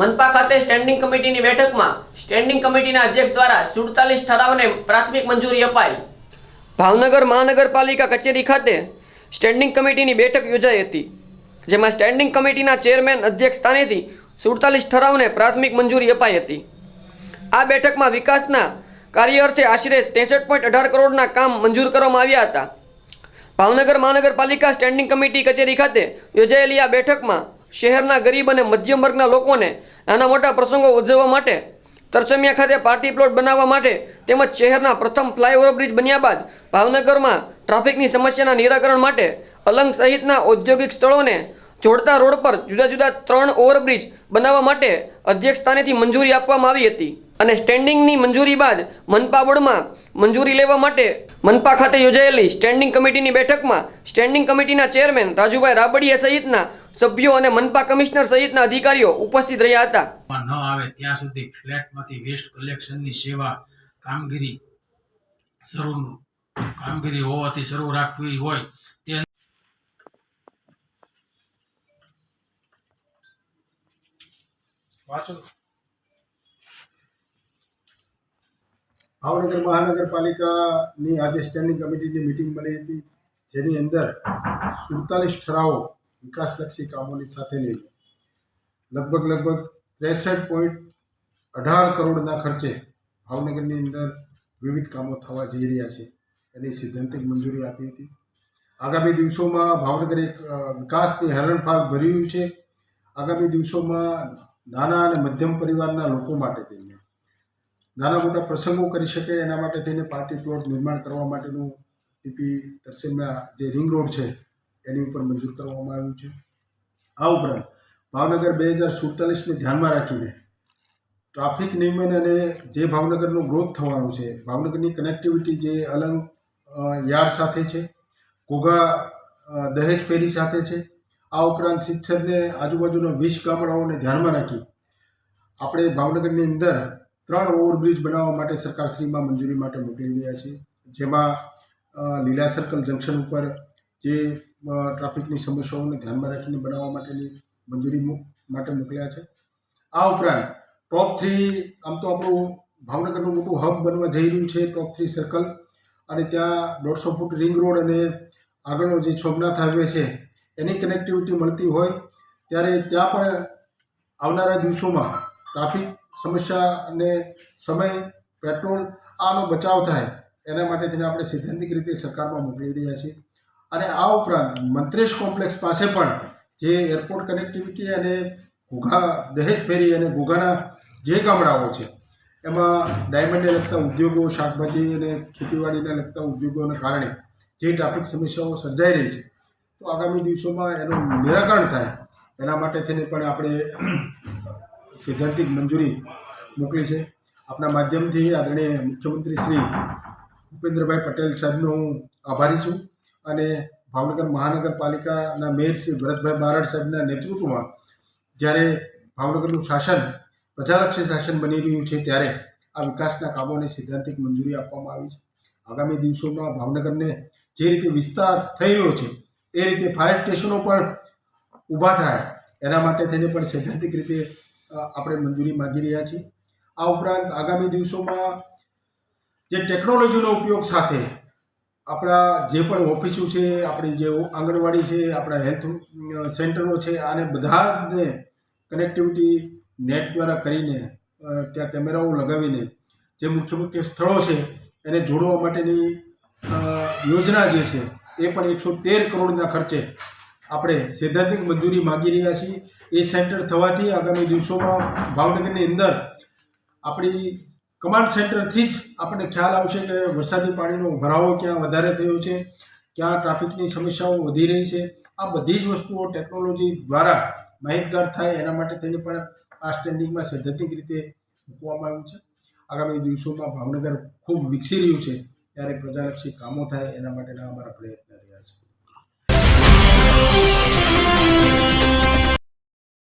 મનપા ખાતે સ્ટેન્ડિંગ કમિટીની બેઠકમાં સ્ટેન્ડિંગ કમિટીના અધ્યક્ષ દ્વારા સુડતાલીસ ઠરાવને પ્રાથમિક મંજૂરી અપાઈ. ભાવનગર મહાનગરપાલિકા કચેરી ખાતે સ્ટેન્ડિંગ કમિટીની બેઠક યોજાઈ હતી, જેમાં સ્ટેન્ડિંગ કમિટીના ચેરમેન અધ્યક્ષ સ્થાનેથી સુડતાલીસ ઠરાવને પ્રાથમિક મંજૂરી અપાઈ હતી. આ બેઠકમાં વિકાસના કાર્ય અર્થે આશરે ત્રેસઠ પોઈન્ટ અઢાર કરોડના કામ મંજૂર કરવામાં આવ્યા હતા. ભાવનગર મહાનગરપાલિકા સ્ટેન્ડિંગ કમિટી કચેરી ખાતે યોજાયેલી આ બેઠકમાં શહેરના ગરીબ અને મધ્યમ વર્ગના લોકોને નાના મોટા પ્રસંગો ઉજવવા માટે, તરસમિયા ખાતે પાર્ટી પ્લોટ બનાવવા માટે તેમજ શહેરના પ્રથમ ફ્લાયઓવર બ્રિજ બન્યા બાદ ભાવનગરમાં ટ્રાફિકની સમસ્યાના નિરાકરણ માટે અલંગ સહિતના ઔદ્યોગિક સ્થળોને જોડતા રોડ પર જુદા જુદા ત્રણ ઓવરબ્રિજ બનાવવા માટે અધ્યક્ષ સ્થાનેથી મંજૂરી આપવામાં આવી હતી અને સ્ટેન્ડિંગની મંજૂરી બાદ મનપા બોર્ડમાં મંજૂરી લેવા માટે મનપા ખાતે યોજાયેલી સ્ટેન્ડિંગ કમિટીની બેઠકમાં સ્ટેન્ડિંગ કમિટીના ચેરમેન રાજુભાઈ રાબડિયા સહિતના સભ્યો અને મનપા કમિશનર સહિતના અધિકારીઓ ઉપસ્થિત રહ્યા હતા. ન આવે ત્યાં સુધી ફ્લેટમાંથી વેસ્ટ કલેક્શનની સેવા કામગીરી શરૂ કામગીરી હોવાથી શરૂ રાખવી હોય તે વાંચો. ભાવનગર મહાનગરપાલિકાની આજે સ્ટેન્ડિંગ કમિટીની મિટિંગ મળી હતી જેની અંદર સુડતાલીસ ઠરાવો વિકાસલક્ષી કામોની સાથેની લગભગ લગભગ ત્રેસઠ પોઈન્ટ અઢાર કરોડના ખર્ચે ભાવનગરની અંદર વિવિધ કામો થવા જઈ રહ્યા છે. એની સિદ્ધાંતિક મંજૂરી આપી હતી. આગામી દિવસોમાં ભાવનગર એક વિકાસની હરણફાળ ભર્યું છે. આગામી દિવસોમાં નાના અને મધ્યમ પરિવારના લોકો માટે થઈને. નાના મોટા પ્રસંગો કરી શકે એના માટે થઈને પાર્ટી પ્લોટ નિર્માણ કરવા માટેનું પીપી તરસેમના જે રિંગ રોડ છે એની ઉપર મંજૂર કરવામાં આવ્યું છે. આ ઉપરાંત ભાવનગર બે હજાર સુડતાલીસને ધ્યાનમાં રાખીને ટ્રાફિક નિયમન અને જે ભાવનગરનો ગ્રોથ થવાનો છે, ભાવનગરની કનેક્ટિવિટી જે અલંગ યાર્ડ સાથે છે, ઘોઘા દહેજ ફેરી સાથે છે, આ ઉપરાંત શિક્ષણને આજુબાજુના વીસ ગામડાઓને ધ્યાનમાં રાખી આપણે ભાવનગરની અંદર ત્રણ ઓવરબ્રિજ બનાવવા માટે સરકારશ્રીમાં મંજૂરી માટે મોકલી રહ્યા છીએ. જેમાં લીલા સર્કલ જંકશન ઉપર જે ટ્રાફિકની સમસ્યાઓને ધ્યાનમાં રાખીને બનાવવા માટેની મંજૂરી માટે મોકલ્યા છે. આ ઉપરાંત ટોપ થ્રી આમ તો આપણું ભાવનગરનું મોટું હબ બનવા જઈ રહ્યું છે ટોપ થ્રી સર્કલ અને ત્યાં દોઢસો ફૂટ રિંગ રોડ અને આગળનો જે સોમનાથ હાઈવે છે, એની કનેક્ટિવિટી મળતી હોય, ત્યારે ત્યાં પણ આવનારા દિવસોમાં ટ્રાફિક સમસ્યા અને સમય પેટ્રોલ આનો બચાવ થાય, એના માટે તેને આપણે સૈદ્ધાંતિક રીતે સરકારમાં મોકલી રહ્યા છીએ. અને આ ઉપરાંત મંત્રેશ કોમ્પ્લેક્સ પાસે પણ જે એરપોર્ટ કનેક્ટિવિટી અને ઘોઘા, દહેજ ફેરી અને ઘોઘાના જે ગામડાઓ છે, એમાં ડાયમંડને લગતા ઉદ્યોગો, શાકભાજી અને ખેતીવાડીને લગતા ઉદ્યોગોને કારણે જે ટ્રાફિક સમસ્યાઓ સર્જાઈ રહી છે, તો આગામી દિવસોમાં એનું નિરાકરણ થાય, એના માટે થઈને પણ આપણે સૈદ્ધાંતિક મંજૂરી મોકલી છે. આપના માધ્યમથી આદરણીય મુખ્યમંત્રી શ્રી ભૂપેન્દ્રભાઈ પટેલ સાહેબનો હું આભારી છું. અને ભાવનગર મહાનગરપાલિકાના મેયર શ્રી ભરતભાઈ બારડ સાહેબના નેતૃત્વમાં જ્યારે ભાવનગરનું શાસન, પ્રજાલક્ષી શાસન બની રહ્યું છે ત્યારે આ વિકાસના કામોને સૈદ્ધાંતિક મંજૂરી આપવામાં આવી છે. આગામી દિવસોમાં ભાવનગરને જે રીતે વિસ્તાર થઈ રહ્યો છે, એ રીતે ફાયર સ્ટેશનો પણ ઊભા થાય, એના માટે થઈને પણ સૈદ્ધાંતિક રીતે આપણે મંજૂરી માગી રહ્યા છીએ. આ ઉપરાંત આગામી દિવસોમાં જે ટેકનોલોજીનો ઉપયોગ સાથે આપણા જે પણ ઓફિસો છે, આપણી જે આંગણવાડી છે, આપણા હેલ્થ સેન્ટરો છે, આને બધાને કનેક્ટિવિટી નેટ દ્વારા કરીને ત્યાં કેમેરાઓ લગાવીને જે મુખ્ય મુખ્ય સ્થળો છે, એને જોડવા માટેની યોજના જે છે, એ પણ એકસો તેર કરોડના ખર્ચે આપણે સૈદ્ધાંતિક મંજૂરી માગી રહ્યા છીએ. એ સેન્ટર થવાથી આગામી દિવસોમાં ભાવનગરની અંદર આપણી કમાન્ડ સેન્ટરથી જ આપણને ખ્યાલ આવશે કે વરસાદી પાણીનો ભરાવો ક્યાં વધારે થયો છે, ક્યાં ટ્રાફિકની સમસ્યાઓ વધી રહી છે. આ બધી જ વસ્તુઓ ટેકનોલોજી દ્વારા માહિતગાર થાય એના માટે તેને પણ આ સ્ટેન્ડિંગમાં સૈદ્ધાંતિક રીતે મૂકવામાં આવ્યું છે. આગામી દિવસોમાં ભાવનગર ખૂબ વિકસી રહ્યું છે, ત્યારે પ્રજાલક્ષી કામો થાય એના માટેના અમારા પ્રયત્ન રહ્યા છે.